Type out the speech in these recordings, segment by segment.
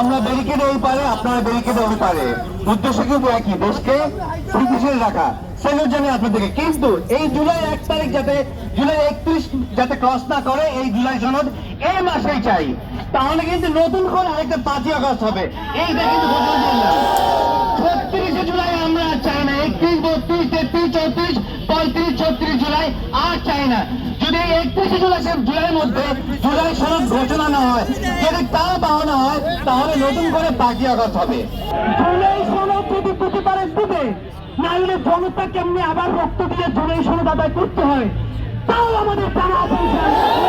আমরা ব্যারিকেড ওই পারে, আপনারা ব্যারিকেড ওই পারে। উদ্দেশ্য কিন্তু একই, দেশকে স্থিতিশীল রাখা। সেগুলোর জন্য আপনাদেরকে, কিন্তু এই জুলাই এক তারিখ যাতে, জুলাই একত্রিশ যাতে ক্রস না করে, এই জুলাই সনদ এই মাসেই চাই। তাহলে কিন্তু নতুন করে আরেকটা পাঁচই হবে। এইটা কিন্তু ছত্রিশে জুলাই আমরা চাই না। একত্রিশ, বত্রিশ, তেত্রিশ, চৌত্রিশ, পঁয়ত্রিশ, ছত্রিশ জুলাই আর চাই না। যদি একত্রিশে জুলাই জুলাইয়ের মধ্যে জুলাই ঘোষণা না হয়, যদি তা হয়, তাহলে নতুন করে পাঁচই হবে। জুলাই সনদ যদি প্রতিবারে দিবে না হলে জনতা কেমনি আবার রক্ত দিয়ে জুলাই সনদ আদায় করতে হয়? তাও আমাদের আছে।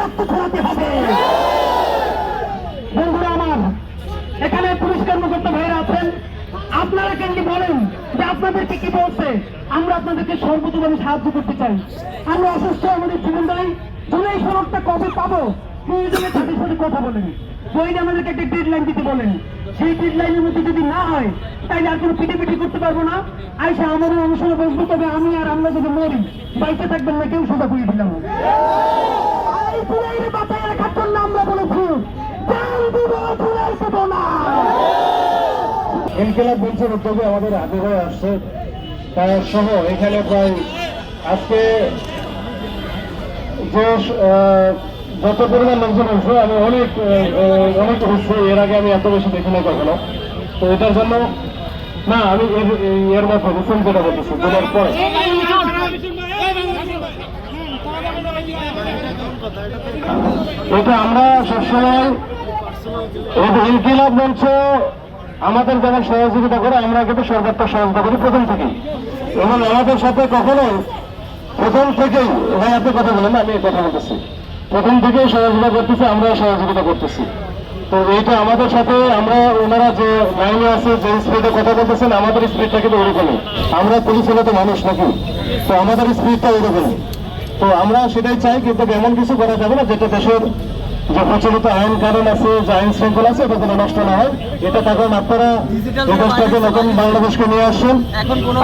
রক্ত ছড়াতে হবে। বন্ধুরা আমার, এখানে পুলিশ কর্মকর্তা ভাইরা আছেন। আপনারা কেন্দ্রে বলেন যে আপনাদেরকে কি বলছে? আমরা আপনাদেরকে সর্বোচ্চভাবে সাহায্য করতে চাই। আমরা অসুস্থ, আমাদের জীবন দেয়। জুলাই সনদটা কবে পাবো? প্রয়োজনে তাদের সাথে কথা বলেন। বইনে আমাদেরকে একটা ডেড লাইন দিতে বলেন। সেই ডেড লাইনের মধ্যে যদি না হয় তাইলে আর কোনো পিঠে করতে পারব না। আইসা আমাদের অনুসরণে বসবো, তবে আমি আর আমরা যদি মরি বাইকে থাকবেন না, কেউ সোজা করে দিলাম। জুলাইয়ের বাঁচায় রাখার জন্য আমরা বলেছি ইনকিলাব মঞ্চের উদ্যোগে আমাদের হয়ে আসছে। তার সহ এখানে প্রায় আজকে যে যত পরিমাণ লোকজন হয়েছে আমি অনেক অনেক হচ্ছে এর আগে আমি এত বেশি দেখি না কখনো। তো এটার জন্য, না, আমি এর এর রিসেন্ট যেটা বলতেছি পরে। এটা আমরা সবসময় ইনকিলাব মঞ্চ আমাদের যেমন সহযোগিতা করে, আমরা কিন্তু সরকারটা সহযোগিতা করি প্রথম থেকেই। এবং আমাদের সাথে কখনো প্রথম থেকেই, ভাই, আপনি কথা বলেন আমি কথা বলতেছি। প্রথম থেকেই সহযোগিতা করতেছি, আমরাও সহযোগিতা করতেছি। তো এইটা আমাদের সাথে, আমরা ওনারা যে লাইনে আছে, যে স্পিডে কথা বলতেছেন, আমাদের স্পিডটা কিন্তু ওরকমই। আমরা পুলিশ হলে তো মানুষ নাকি? তো আমাদের স্পিডটা ওরকমই। তো আমরা সেটাই চাই কিন্তু এমন কিছু করা যাবে না যেটা দেশের যে প্রচলিত আইন কানুন আছে যে আইন শৃঙ্খলা আছে এটা যেন নষ্ট না হয়। এটা কারণ আপনারা দেশটাকে নতুন বাংলাদেশকে নিয়ে আসছেন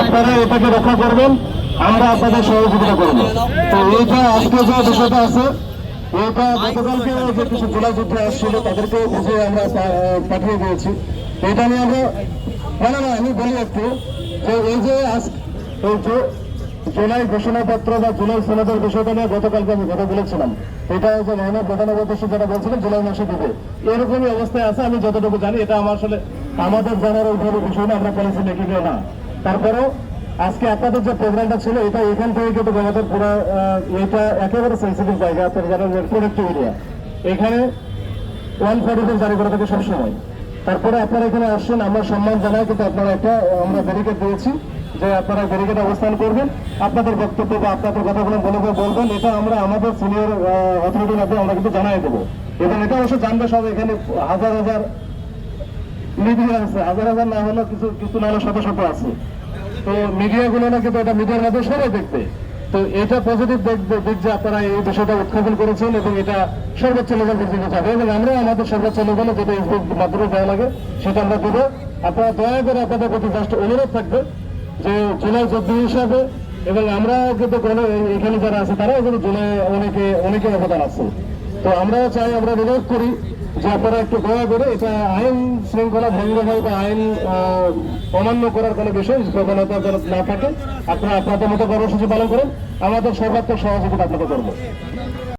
আপনারা এটাকে রক্ষা করবেন আমরা আপনাদের সহযোগিতা করব। তো এইটা আজকে যে বিষয়টা আছে এটা গতকালকে যে কিছু জেলা যুদ্ধে আসছিল তাদেরকে বুঝে আমরা পাঠিয়ে দিয়েছি। এটা নিয়ে আমরা না না, আমি বলি একটু যে এই যে আজ এই যে জুলাই ঘোষণাপত্র বা জুলাই সনদের বিষয়টা নিয়ে গতকালকে আমি কথা বলেছিলাম। এটা যে মহানব প্রধান উপদেষ্টা যেটা বলছিলেন, জুলাই মাসে দেবে। এরকমই অবস্থায় আছে, আমি যতটুকু জানি, এটা আমার আসলে আমাদের জানার ওইভাবে বিষয় না, আমরা পলিসি লিখি না তারপরেও আজকে আপনাদের যে প্রোগ্রামটা ছিল, এটা এখান থেকে কিন্তু আমাদের পুরো এটা একেবারে সেন্সিটিভ জায়গা, আপনার যারা প্রোডাক্টিভ এরিয়া এখানে ওয়ান ফর্টি জারি করা থাকে সবসময়। তারপরে আপনারা এখানে আসছেন আমরা সম্মান জানাই, কিন্তু আপনারা একটা, আমরা ব্যারিকেড দিয়েছি। যে আপনারা ব্যারিকেড অবস্থান করবেন, আপনাদের বক্তব্য বা আপনাদের কথাগুলো বলে বলে বলবেন, এটা আমরা আমাদের সিনিয়র অথরিটির মধ্যে আমরা কিন্তু জানাই দেবো। এবং এটা অবশ্য জানবে সব এখানে হাজার হাজার মিডিয়া আছে, হাজার হাজার না হলেও কিছু কিছু না হলে শত শত আছে। তো মিডিয়াগুলো না কিন্তু এটা মিডিয়ার মধ্যে সবাই দেখবে। তো এটা পজিটিভ দেখবে দিক যে আপনারা এই বিষয়টা উত্থাপন করেছেন এবং এটা সর্বোচ্চ লেভেল পর্যন্ত যাবে। এবং আমরা আমাদের সর্বোচ্চ লেভেলে যেটা ফেসবুক মাধ্যমে দেওয়া লাগে, সেটা আমরা দেবো। আপনারা দয়া করে আপনাদের প্রতি জাস্ট অনুরোধ থাকবে যে জুলাই যোদ্ধা হিসাবে, এবং আমরা কিন্তু এখানে যারা আছে, তারাও কিন্তু জুলাই অনেকে অনেকে অবদান আছে। তো আমরা চাই, আমরা অনুরোধ করি যে আপনারা একটু দয়া করে এটা আইন শৃঙ্খলা ভঙ্গ হয় বা আইন অমান্য করার কোনো বিষয় প্রবণতা যেন না থাকে, আপনারা আপনাদের মতো কর্মসূচি পালন করেন। আমাদের সর্বাত্মক সহযোগিতা আপনাকে করব